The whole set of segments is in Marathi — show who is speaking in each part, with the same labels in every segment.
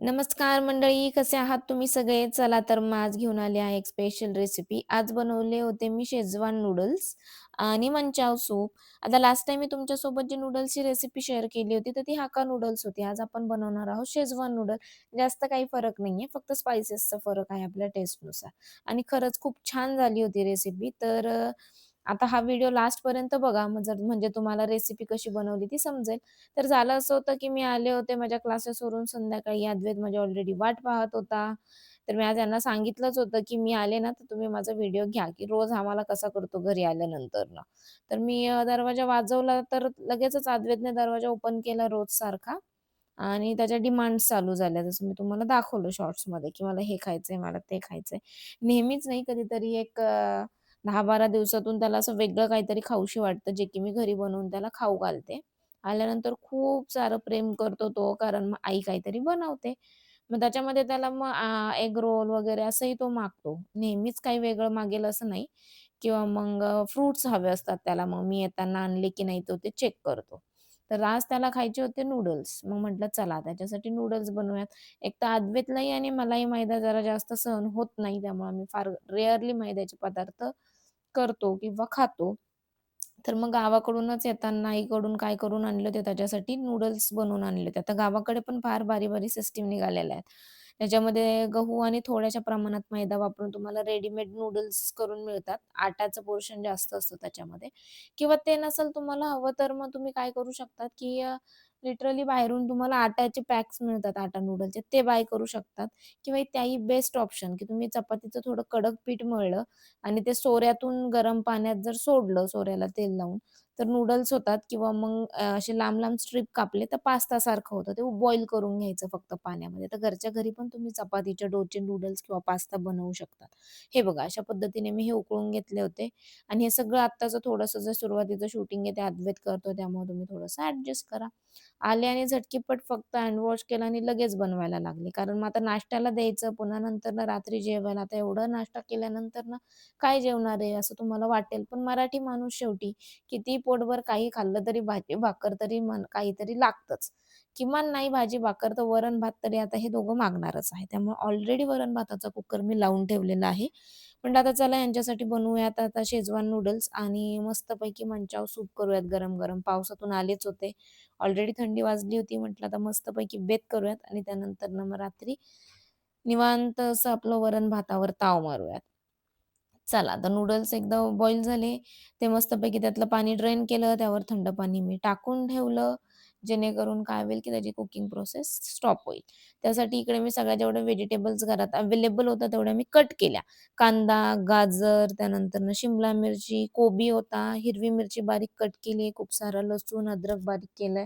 Speaker 1: नमस्कार मंडळी, कसे आहात तुम्ही सगळे? चला तर मग आज घेऊन आले आहे एक स्पेशल रेसिपी. आज बनवले होते मी शेजवान नूडल्स आणि मंचाव सूप. आता लास्ट टाइम मी तुमच्यासोबत जी नूडल्सची रेसिपी शेअर केली होती, तर ती हाका नूडल्स होती. आज आपण बनवणार आहोत शेजवान नूडल. जास्त काही फरक नाहीये, फक्त स्पायसेसचा फरक आहे आपल्या टेस्टनुसार आणि खरंच खूप छान झाली होती रेसिपी. तर आता हा व्हिडिओ लास्टपर्यंत बघा, जर म्हणजे तुम्हाला रेसिपी कशी बनवली ती समजेल. तर झालं असं होतं, की मी आले होते माझ्या क्लासेसवरून संध्याकाळी. अद्वैत माझ्या ऑलरेडी वाट पाहत होता. तर मी आज यांना सांगितलंच होतं, की मी आले ना, तर तुम्ही माझा व्हिडिओ घ्या, की रोज आम्हाला कसा करतो घरी आल्यानंतर ना तर मी दरवाजा वाजवला, तर लगेचच अद्वैतने दरवाजा ओपन केला रोज सारखा आणि त्याच्या डिमांड्स चालू झाल्या. जसं मी तुम्हाला दाखवलं शॉर्ट्समध्ये, की मला हे खायचंय, मला ते खायचंय. नेहमीच नाही, कधीतरी एक दहा बारा दिवसातून त्याला असं वेगळं काहीतरी खाऊशी वाटतं, जे की मी घरी बनवून त्याला खाऊ घालते. आल्यानंतर खूप सारं प्रेम करतो तो, कारण मग आई काहीतरी बनवते. मग त्याच्यामध्ये त्याला मग एग रोल वगैरे असंही तो मागतो. नेहमीच काही वेगळं मागेल असं नाही किंवा मग फ्रुट्स हवे असतात त्याला. मग मी येताना आणले की नाही तो ते चेक करतो. तर आज त्याला खायचे होते नूडल्स. मग म्हटलं चला त्याच्यासाठी नूडल्स बनवूयात. एक तर अद्वैतलाही आणि मलाही मैदा जरा जास्त सहन होत नाही. त्यामुळे आम्ही फार रेअरली मैद्याचे पदार्थ करतो किंवा खातो. तर मग गावाकडूनच येताना आईकडून काय करून आणले होते त्याच्यासाठी नूडल्स बनवून आणले होते. आता गावाकडे पण फार भारी-भारी सिस्टीम निघालेल्या आहेत. त्याच्यामध्ये गहू आणि थोड्याशा प्रमाणात मैदा वापरून तुम्हाला रेडीमेड नूडल्स करून मिळतात. आटाचं पोर्शन जास्त असतं त्याच्यामध्ये किंवा ते नसेल तुम्हाला हवं तर मग तुम्ही काय करू शकतात, की लिटरली बाहेरून तुम्हाला आट्याचे पॅक्स मिळतात आटा नूडलचे. ते बाय करू शकतात. किंवा त्याही बेस्ट ऑप्शन, की तुम्ही चपातीचं थोडं कडक पीठ मळलं आणि ते सोऱ्यातून गरम पाण्यात जर सोडलं, सोऱ्याला तेल लावून, तर नूडल्स होतात किंवा मग असे लांब-लांब स्ट्रीप कापले तर पास्तासारखं होतं. ते बॉईल करून घ्यायचं फक्त पाण्यामध्ये. तर घरच्या घरी पण तुम्ही चपातीच्या डोचे नूडल्स किंवा पास्ता बनवू शकता. हे बघा अशा पद्धतीने मी हे उकळून घेतले होते आणि हे सगळं आत्ताचं थोडंसं जे सुरुवातीचं शूटिंग आहे ते अद्वैत करतो त्यामुळे तुम्ही थोडंसं ऍडजस्ट करा. आले आणि झटकीपट फक्त हँडवॉश केलं केला आणि लगेच बनवायला लागले. कारण मग आता नाश्त्याला द्यायचं, पुन्हा नंतर ना रात्री जेवायला. आता एवढं नाश्ता केल्यानंतर ना काय जेवणार आहे असं तुम्हाला वाटेल. पण मराठी माणूस शेवटी किती पोटभर काही खाल्लं तरी भाजी-भाकर तरी म्हण काहीतरी लागतंच. किमान नाही भाजी-भाकर तर वरण-भात तरी आता हे दोघं मागणारच आहे. त्यामुळे ऑलरेडी वरण-भाताचा कुकर मी लावून ठेवलेला आहे. पण आता चला यांच्यासाठी बनवूयात आता शेजवान नूडल्स आणि मस्तपैकी मंचाव सूप करूयात गरम-गरम. पावसातून आलेच होते. ऑलरेडी थंडी वाजली होती. म्हटलं आता मस्तपैकी बेत करूयात आणि त्यानंतरनं मग रात्री निवांत असं आपलं वरण-भातावर ताव मारूयात. चला आता नूडल्स एकदा बॉईल झाले, ते मस्तपैकी त्यातलं पाणी ड्रेन केलं. त्यावर थंड पाणी मी टाकून ठेवलं. जेणेकरून काय होईल, की त्याची कुकिंग प्रोसेस स्टॉप होईल. त्यासाठी इकडे मी सगळ्या जेवढ्या व्हेजिटेबल्स घरात अवेलेबल होत्या तेवढ्या मी कट केल्या. कांदा, गाजर, त्यानंतरनं शिमला मिरची, कोबी होता, हिरवी मिरची बारीक कट केली, खूप सारा लसूण, अद्रक बारीक केलंय.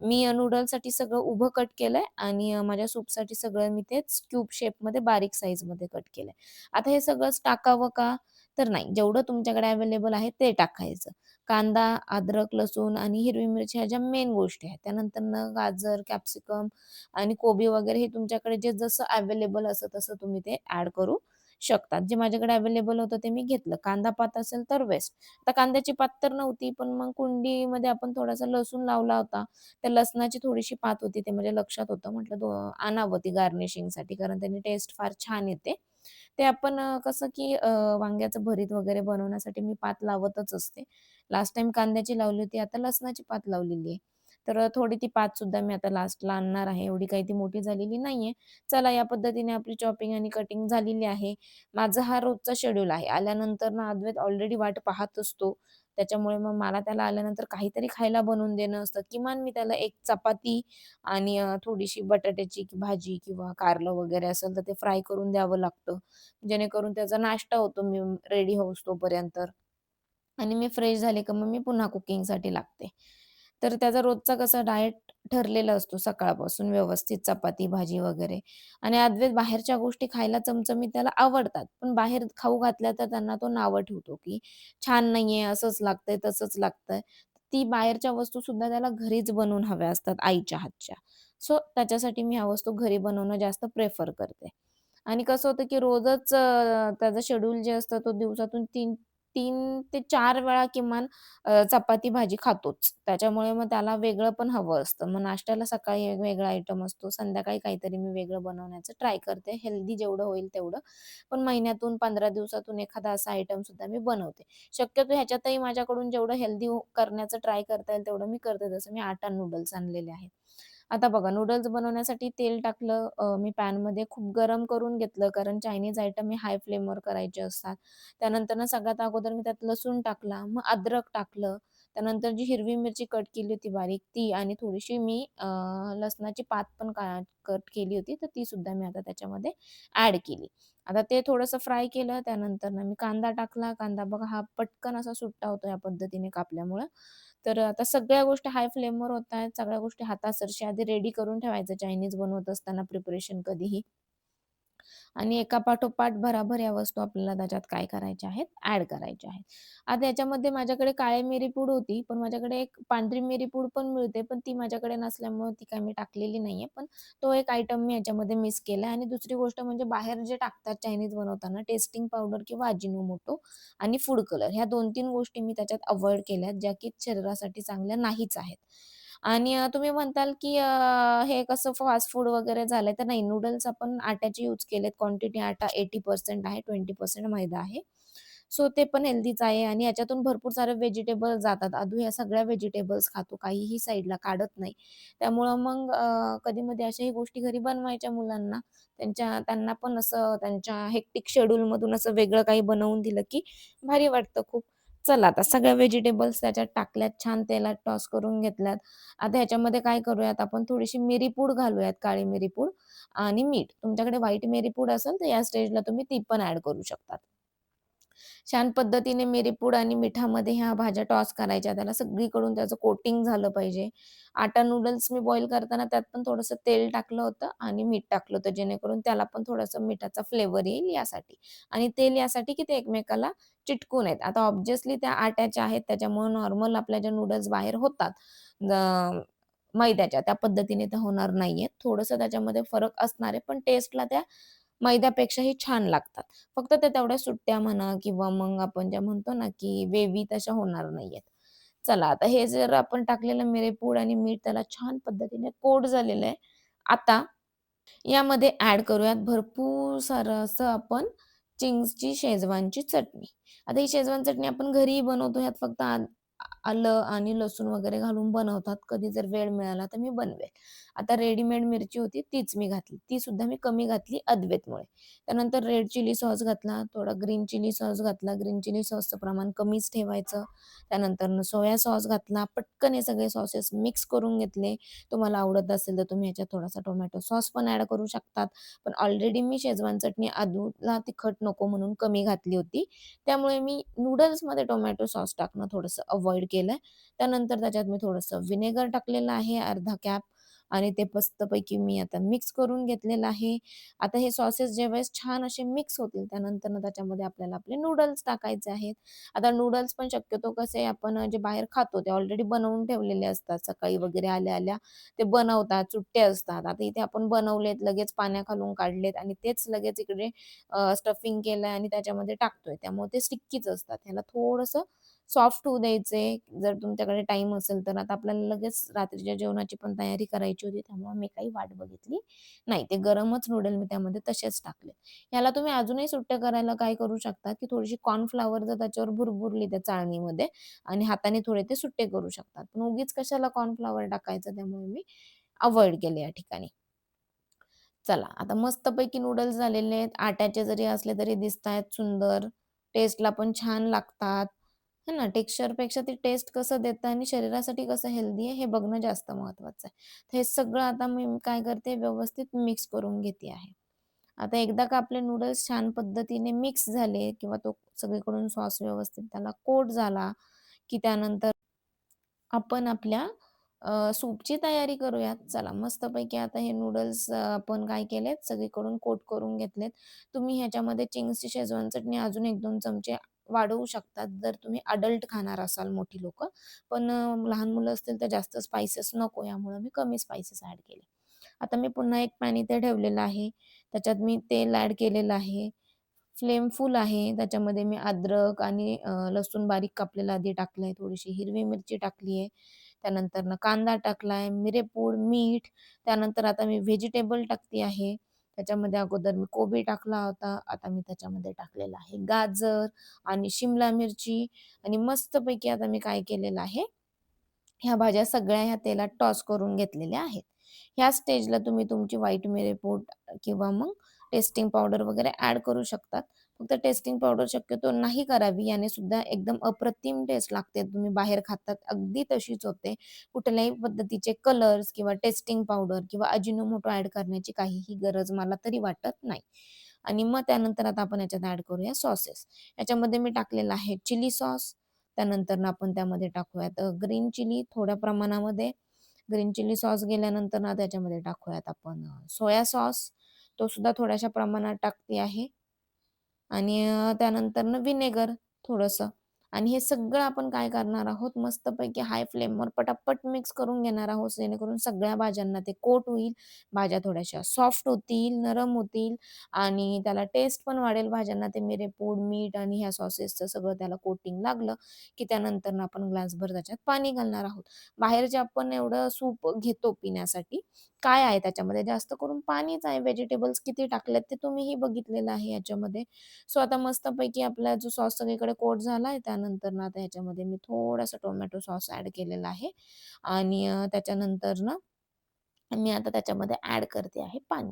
Speaker 1: मी नूडलसाठी नूडल्ससाठी सगळं उभं कट केलंय आणि माझ्या सूपसाठी सगळं मी तेच क्यूब शेपमध्ये बारीक साईजमध्ये कट केलंय. आता हे सगळंच टाकावं का? तर नाही. जेवढं तुमच्याकडे अवेलेबल आहे ते टाकायचं. कांदा, अद्रक, लसूण आणि हिरवी मिरची ह्या ज्या मेन गोष्टी आहेत. त्यानंतर गाजर, कॅप्सिकम आणि कोबी वगैरे हे तुमच्याकडे जे जसं अवेलेबल असं तसं तुम्ही ते ऍड करू शकतात. जे माझ्याकडे अवेलेबल होतं ते मी घेतलं. कांदा पात असेल तर वेस्ट आता कांद्याची पात तर नव्हती, पण मग कुंडीमध्ये आपण थोडासा लसूण लावला होता. त्या लसणाची थोडीशी पात होती ते म्हणजे लक्षात होतं. म्हटलं आणावं ती गार्निशिंगसाठी कारण त्याने टेस्ट फार छान येते. ते आपण कसं की वांग्याचं भरीत वगैरे बनवण्यासाठी मी पात लावतच असते. लास्ट टाइम कांद्याची लावली होती, आता लसणाची पात लावलेली आहे. तर थोडी ती पात सुद्धा मी आता लास्टला आणणार आहे. एवढी काही ती मोठी झालेली नाहीये. चला या पद्धतीने आपली चॉपिंग आणि कटिंग झालेली आहे. माझा हा रोजचा शेड्यूल आहे. आल्यानंतर ना अद्वैत ऑलरेडी वाट पाहत असतो. त्याच्यामुळे मग मला त्याला आल्यानंतर काहीतरी खायला बनवून देणं असतं. किमान मी त्याला एक चपाती आणि अ, थोडीशी बटाट्याची भाजी किंवा कारलं वगैरे असेल तर ते फ्राय करून द्यावं लागतं. जेणेकरून त्याचा नाश्ता होतो मी रेडी होऊस तोपर्यंत. आणि मी फ्रेश झाले का मग मी पुन्हा कुकिंगसाठी लागते. तर त्याचा रोजचा कसा डायट ठरलेला असतो सकाळपासून व्यवस्थित चपाती, भाजी वगैरे आणि अद्वैत बाहेरच्या गोष्टी खायला चमचमीत त्याला आवडतात. पण बाहेर खाऊ घातल्या तर त्यांना तो नावं ठेवतो, की छान नाहीये, असंच लागतंय, तसंच लागतंय. ती बाहेरच्या वस्तू सुद्धा त्याला घरीच बनवून हव्या असतात आईच्या हातच्या. सो त्याच्यासाठी मी ह्या वस्तू घरी बनवणं जास्त प्रेफर करते. आणि कसं होतं, की रोजच अ, त्याचं शेड्यूल जे असतं तो दिवसातून तीन तीन ते चार वेळा किमान अ, चपाती भाजी खातोच. त्याच्यामुळे मग त्याला वेगळं पण हवं असतं. मग नाश्त्याला सकाळी एक वेगळा आयटम असतो, संध्याकाळी काहीतरी मी वेगळं बनवण्याचं ट्राय करते. हेल्दी जेवढं होईल तेवढं. पण महिन्यातून 15 दिवसातून एखादा असा आयटम सुद्धा मी बनवते. शक्यतो ह्याच्यातही माझ्याकडून जेवढं हेल्दी हो करण्याचं ट्राय करता येईल तेवढं मी करते. जसं मी आटा नूडल्स आणलेले आहेत. आता बघा नूडल्स बनवण्यासाठी तेल टाकलं अ, मी पॅनमध्ये खूप गरम करून घेतलं कारण चायनीज आयटम हे हाय फ्लेमवर करायचे असतात. त्यानंतर ना सगळ्यात अगोदर मी त्यात लसूण टाकला, मग अद्रक टाकलं. त्यानंतर जी हिरवी मिरची कट केली होती बारीक ती आणि थोडीशी मी अ, लसणाची पात पण का कट केली होती, तर ती सुद्धा मी आता त्याच्यामध्ये ऍड केली. आता ते थोडंसं फ्राय केलं. त्यानंतर ना मी कांदा टाकला. कांदा बघा हा पटकन असा सुट्टा होतो या पद्धतीने कापल्यामुळं. तर आता सगळ्या गोष्टी हाय फ्लेमवर होत आहेत सगळ्या गोष्टी हातासरशी आधी रेडी करून ठेवायचं चायनीज बनवत असताना प्रिपरेशन कधीही. आणि एका पाठोपाठ भराभर या वस्तू आपल्याला त्याच्यात काय करायच्या आहेत, ऍड करायच्या आहेत. आता याच्यामध्ये माझ्याकडे काळी मिरी पूड होती, पण माझ्याकडे एक पांढरी मिरी पूड पण मिळते, पण ती माझ्याकडे नसल्यामुळे ती काय मी टाकलेली नाहीये. पण तो एक आयटम मी याच्यामध्ये मिस केला आणि दुसरी गोष्ट म्हणजे बाहेर जे टाकतात चायनीज बनवताना टेस्टिंग पावडर किंवा अजिनोमोटो आणि फूड कलर ह्या 2-3 गोष्टी मी त्याच्यात अवॉइड केल्यात, ज्या की शरीरासाठी चांगल्या नाहीच आहेत. आणि अ, तुम्ही म्हणताल की अ, हे कसं फास्ट फूड वगैरे झालंय, तर नाही नूडल्स आपण आट्याचे यूज केलेत. क्वांटिटी आटा 80% आहे, 20% मैदा आहे. सो ते पण हेल्दीच आहे आणि याच्यातून भरपूर सारे व्हेजिटेबल जातात. अधू या सगळ्या व्हेजिटेबल्स खातो, काहीही साईडला काढत नाही. त्यामुळं मग अ, कधी-मधी अशाही गोष्टी घरी बनवायच्या मुलांना. त्यांच्या त्यांना पण असं त्यांच्या हेक्टिक शेड्यूलमधून असं वेगळं काही बनवून दिलं की भारी वाटतं खूप. चला आता सगळ्या व्हेजिटेबल्स त्याच्यात टाकल्यात, छान तेलात टॉस करून घेतल्यात. आता ह्याच्यामध्ये काय करूयात आपण थोडीशी मिरी पूड घालूयात, काळी मिरी पूड आणि मीठ. तुमच्याकडे व्हाईट मिरी पूड असेल, तर या स्टेजला तुम्ही ती पण ऍड करू शकतात. छान पद्धतीने मिरीपूड आणि मिठामध्ये ह्या भाज्या टॉस करायच्या. त्याला सगळीकडून त्याचं कोटिंग झालं पाहिजे. आटा नूडल्स मी बॉईल करताना त्यात पण थोडंसं तेल टाकलं होतं आणि मीठ टाकलं होतं, जेणेकरून त्याला पण थोडंसं मिठाचा फ्लेवर येईल यासाठी आणि तेल यासाठी की ते एकमेकाला चिटकून आहेत आता ऑब्व्हियसली त्या आट्याच्या आहेत, त्याच्यामुळे नॉर्मल आपल्या ज्या नूडल्स बाहेर होतात मैद्याच्या, त्या पद्धतीने त्या होणार नाहीयेत. थोडंसं त्याच्यामध्ये फरक असणार आहे, पण टेस्टला त्या मैद्यापेक्षाही छान लागतात. फक्त त्या तेवढ्या सुट्ट्या म्हणा किंवा मग आपण ज्या म्हणतो ना, की वेवी तशा होणार नाहीयेत. चला आता हे जर आपण टाकलेलं मिरेपूड आणि मीठ त्याला छान पद्धतीने कोट झालेलं आहे. आता यामध्ये ऍड करूयात भरपूर सारं असं आपण चिंग्सची शेजवानची चटणी. आता ही शेजवान चटणी आपण घरीही बनवतो. ह्यात फक्त आलं आणि लसूण वगैरे घालून बनवतात. कधी जर वेळ मिळाला तर मी बनवेल. आता रेडीमेड मिरची होती तीच मी घातली. ती सुद्धा मी कमी घातली अद्वेतमुळे. त्यानंतर रेड चिली सॉस घातला, थोडा ग्रीन चिली सॉस घातला. ग्रीन चिली सॉसचं प्रमाण कमीच ठेवायचं. त्यानंतर सोया सॉस घातला. पटकन हे सगळे सॉसेस मिक्स करून घेतले. तुम्हाला आवडत असेल तर तुम्ही ह्याच्यात थोडासा टोमॅटो सॉस पण ॲड करू शकतात. पण ऑलरेडी मी शेजवान चटणी आदूला तिखट नको म्हणून कमी घातली होती. त्यामुळे मी नूडल्समध्ये टोमॅटो सॉस टाकणं थोडंसं केलंय. त्यानंतर त्याच्यात मी थोडंसं व्हिनेगर टाकलेलं आहे अर्धा कॅप आणि ते मस्तपैकी मी आता मिक्स करून घेतलेलं आहे. आता हे सॉसेस ज्यावेळेस छान असे मिक्स होतील, त्यानंतर त्याच्यामध्ये आपल्याला आपले नूडल्स टाकायचे आहेत. आता नूडल्स पण शक्यतो कसे आपण जे बाहेर खातो ते ऑलरेडी बनवून ठेवलेले असतात. सकाळी वगैरे आल्या-आल्या ते बनवतात, चुट्टे असतात. आता इथे आपण बनवलेत, लगेच पाण्याखालून काढलेत आणि तेच लगेच इकडे स्टफिंग केलंय आणि त्याच्यामध्ये टाकतोय. त्यामुळे ते स्टिक्कीच असतात. ह्याला थोडंसं सॉफ्ट होऊ द्यायचे. जर तुमच्याकडे टाईम असेल तर. आता आपल्याला लगेच रात्रीच्या जेवणाची पण तयारी करायची होती. त्यामुळे मी काही वाट बघितली नाही. ते गरमच नूडल मी त्यामध्ये तसेच टाकले. याला तुम्ही अजूनही सुट्टे करायला काय करू शकता, की थोडीशी कॉर्नफ्लावर जर त्याच्यावर भुरभुरली त्या चाळणीमध्ये आणि हाताने थोडे ते सुट्टे करू शकतात. पण उगीच कशाला कॉर्नफ्लावर टाकायचं, त्यामुळे मी अवॉइड केले या ठिकाणी. चला, आता मस्तपैकी नूडल्स झालेले आहेत. आट्याचे जरी असले तरी दिसतायत सुंदर. टेस्टला पण छान लागतात. है ना? टेक्स्चरपेक्षा ते टेस्ट कसं देतं आणि शरीरासाठी कसं हेल्दी आहे हे बघणं जास्त महत्त्वाचं आहे. तर हे सगळं आता मी काय करते व्यवस्थित मिक्स करून घेते आहे. आता एकदा का आपले नूडल्स छान पद्धतीने मिक्स झाले किंवा तो सगळीकडून सॉस व्यवस्थित त्याला कोट झाला, की त्यानंतर आपण आपल्या सूपची तयारी करूयात. चला मस्तपैकी आता हे नूडल्स आपण काय केलेत सगळीकडून कोट करून घेतलेत. तुम्ही ह्याच्यामध्ये चिंग्सची शेजवान चटणी अजून 1-2 चमचे वाढवू शकतात, जर तुम्ही अडल्ट खाणार असाल मोठी लोक पण लहान मुलं असतील तर जास्त स्पायसेस नको यामुळे मी कमी स्पायसेस ॲड केले. आता मी पुन्हा एक पॅन इथे ठेवलेलं आहे. त्याच्यात मी तेल ॲड केलेलं आहे. फ्लेम फुल आहे. त्याच्यामध्ये मी अद्रक आणि लसूण बारीक कापलेला आधी टाकलंय थोडीशी हिरवी मिरची टाकली आहे. त्यानंतरनं कांदा टाकलाय, मिरेपूड, मीठ. त्यानंतर आता मी व्हेजिटेबल टाकते आहे. त्याच्यामध्ये अगोदर मी कोबी टाकला होता. आता मी त्याच्यामध्ये टाकलेला आहे गाजर आणि शिमला मिरची आणि मस्तपैकी आता मी काय केलेलं आहे, ह्या भाज्या सगळ्या ह्या तेलात टॉस करून घेतलेल्या आहेत. ह्या स्टेजला तुम्ही तुमची व्हाईट मिरेपूड किंवा मग टेस्टिंग पावडर वगैरे ॲड करू शकतात. फक्त टेस्टिंग पावडर शक्यतो नाही करावी. याने सुद्धा एकदम अप्रतिम टेस्ट लागते. तुम्ही बाहेर खातात अगदी तशीच होते. कुठल्याही पद्धतीचे कलर्स किंवा टेस्टिंग पावडर किंवा अजिनोमोटो ऍड करण्याची काहीही गरज मला तरी वाटत नाही. आणि मग त्यानंतर आता आपण याच्यात ऍड करूया सॉसेस. याच्यामध्ये मी टाकलेला आहे चिली सॉस. त्यानंतर आपण त्यामध्ये टाकूयात ग्रीन चिली थोड्या प्रमाणामध्ये. ग्रीन चिली सॉस गेल्यानंतर ना त्याच्यामध्ये टाकूयात आपण सोया सॉस. तो सुद्धा थोड्याशा प्रमाणात टाकते आहे. आणि त्यानंतरनं विनेगर थोडंसं आणि हे सगळं आपण काय करणार आहोत, मस्तपैकी हाय फ्लेमवर पटापट मिक्स करून घेणार आहोत, जेणेकरून सगळ्या भाज्यांना ते कोट होईल. भाज्या थोड्याशा सॉफ्ट होतील, नरम होतील आणि त्याला टेस्ट पण वाढेल भाज्यांना. ते मिरेपूड, मीठ आणि ह्या सॉसेसचं सगळं त्याला कोटिंग लागलं, की त्यानंतरनं आपण ग्लासभर त्याच्यात पाणी घालणार आहोत. बाहेर जे आपण एवढं सूप घेतो पिण्यासाठी, काय आहे त्याच्यामध्ये? जास्त करून पाणीच आहे. व्हेजिटेबल्स किती टाकलेत ते तुम्हीही बघितलेलं आहे याच्यामध्ये. सो आता मस्तपैकी आपला जो सॉस सगळीकडे कोट झाला आहे त्यानंतर ना आता ह्याच्यामध्ये मी थोडासा टोमॅटो सॉस ॲड केलेला आहे आणि त्याच्यानंतर ना मी आता त्याच्यामध्ये ऍड करते आहे पाणी.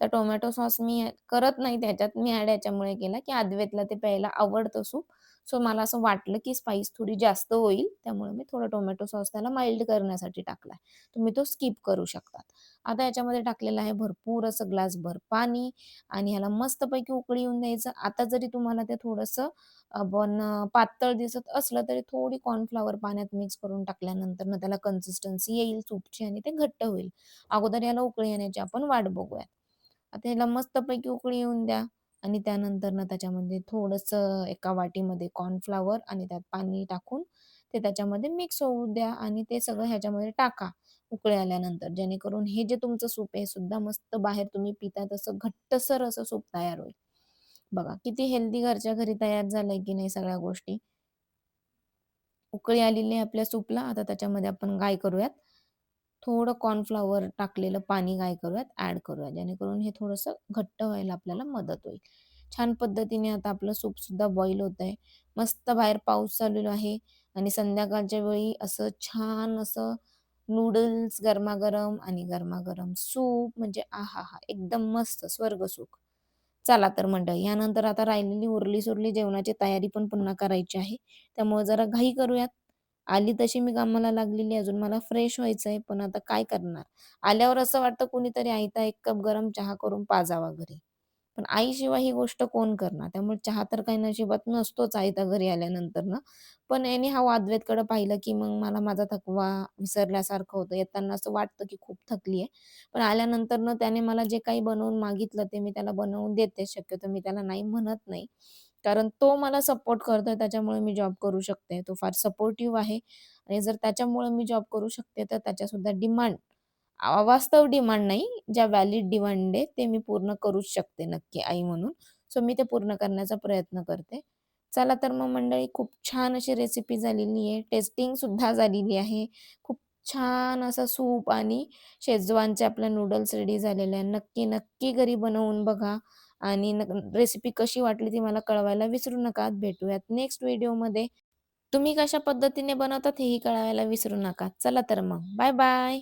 Speaker 1: आता टोमॅटो सॉस मी करत नाही त्याच्यात. मी ऍड याच्यामुळे केला, की आदवेतला ते प्यायला आवडतं सूप. सो मला असं वाटलं, की स्पाइस थोडी जास्त होईल. त्यामुळे मी थोडा टोमॅटो सॉस त्याला माइल्ड करण्यासाठी टाकलाय. तुम्ही तो स्किप करू शकतात आता याच्यामध्ये टाकलेलं आहे भरपूर असं ग्लासभर पाणी आणि ह्याला मस्तपैकी उकळी येऊन द्यायचं. आता जरी तुम्हाला ते थोडंसं आपण पातळ दिसत असलं, तरी थोडी कॉर्नफ्लॉवर पाण्यात मिक्स करून टाकल्यानंतर ना त्याला कन्सिस्टन्सी येईल सूपची आणि ते घट्ट होईल. अगोदर याला उकळी येण्याची आपण वाट बघूयात. आता ह्याला मस्तपैकी उकळी येऊन द्या आणि त्यानंतरनं त्याच्यामध्ये थोडंसं एका वाटीमध्ये कॉर्नफ्लॉवर आणि त्यात पाणी टाकून ते त्याच्यामध्ये मिक्स होऊ द्या आणि ते सगळं ह्याच्यामध्ये टाका उकळी आल्यानंतर. जेणेकरून हे जे तुमचं सूप आहे, हे सुद्धा मस्त बाहेर तुम्ही पिता तसं घट्टसर असं सूप तयार होईल. बघा किती हेल्दी घरच्या घरी तयार झालंय की नाही सगळ्या गोष्टी. उकळी आलेली आहे आपल्या सूपला. आता त्याच्यामध्ये आपण काय करूयात, थोडं कॉर्नफ्लॉवर टाकलेलं पाणी काय करूयात, ॲड करूयात. जेणेकरून हे थोडंसं घट्ट व्हायला आपल्याला मदत होईल. छान पद्धतीने आता आपलं सूपसुद्धा बॉईल होत आहे मस्त बाहेर पाऊस चालू आहे आणि संध्याकाळच्या वेळी असं छान असं नूडल्स गरमागरम आणि गरमागरम सूप म्हणजे आहा हा एकदम मस्त स्वर्गसुख. चला तर मंडळी, यानंतर आता राहिलेली उरली-सुरली जेवणाची तयारी पण पुन्हा करायची आहे. त्यामुळे जरा घाई करूयात. आली तशी मी कामाला लागलेली अजून मला फ्रेश व्हायचं आहे पण आता काय करणार? आल्यावर असं वाटतं कोणीतरी आयता एक कप गरम चहा करून पाजावा घरी. पण आईशिवाय ही गोष्ट कोण करणार? त्यामुळे चहा तर काही नशिबात नसतोच आयता घरी आल्यानंतर ना पण एनीहाऊ अद्वैतकडे पाहिलं, की मग मला माझा थकवा विसरल्यासारखं होतं. येताना असं वाटतं, की खूप थकली आहे. पण आल्यानंतर ना त्याने मला जे काही बनवून मागितलं, ते मी त्याला बनवून देते. शक्यतो मी त्याला नाही म्हणत नाही. कारण तो मला सपोर्ट करतोय, त्याच्यामुळे मी जॉब करू शकते. तो फार सपोर्टिव्ह आहे आणि जर त्याच्यामुळे मी जॉब करू शकते, तर त्याच्यासुद्धा डिमांड अवास्तव डिमांड नाही, ज्या व्हॅलिड डिमांड आहे, ते मी पूर्ण करूच शकते नक्की आई म्हणून. सो मी ते पूर्ण करण्याचा प्रयत्न करते. चला तर मग मंडळी, खूप छान अशी रेसिपी झालेली आहे. टेस्टिंग सुद्धा झालेली आहे. खूप छान असा सूप आणि शेजवानचे आपल्या नूडल्स रेडी झालेले आहे. नक्की, नक्की घरी बनवून बघा आणि न रेसिपी कशी वाटली ती मला कळवायला विसरू नका. भेटूयात नेक्स्ट व्हिडिओमध्ये. तुम्ही कशा पद्धतीने बनवतात हेही कळवायला विसरू नका. चला तर मग बाय बाय.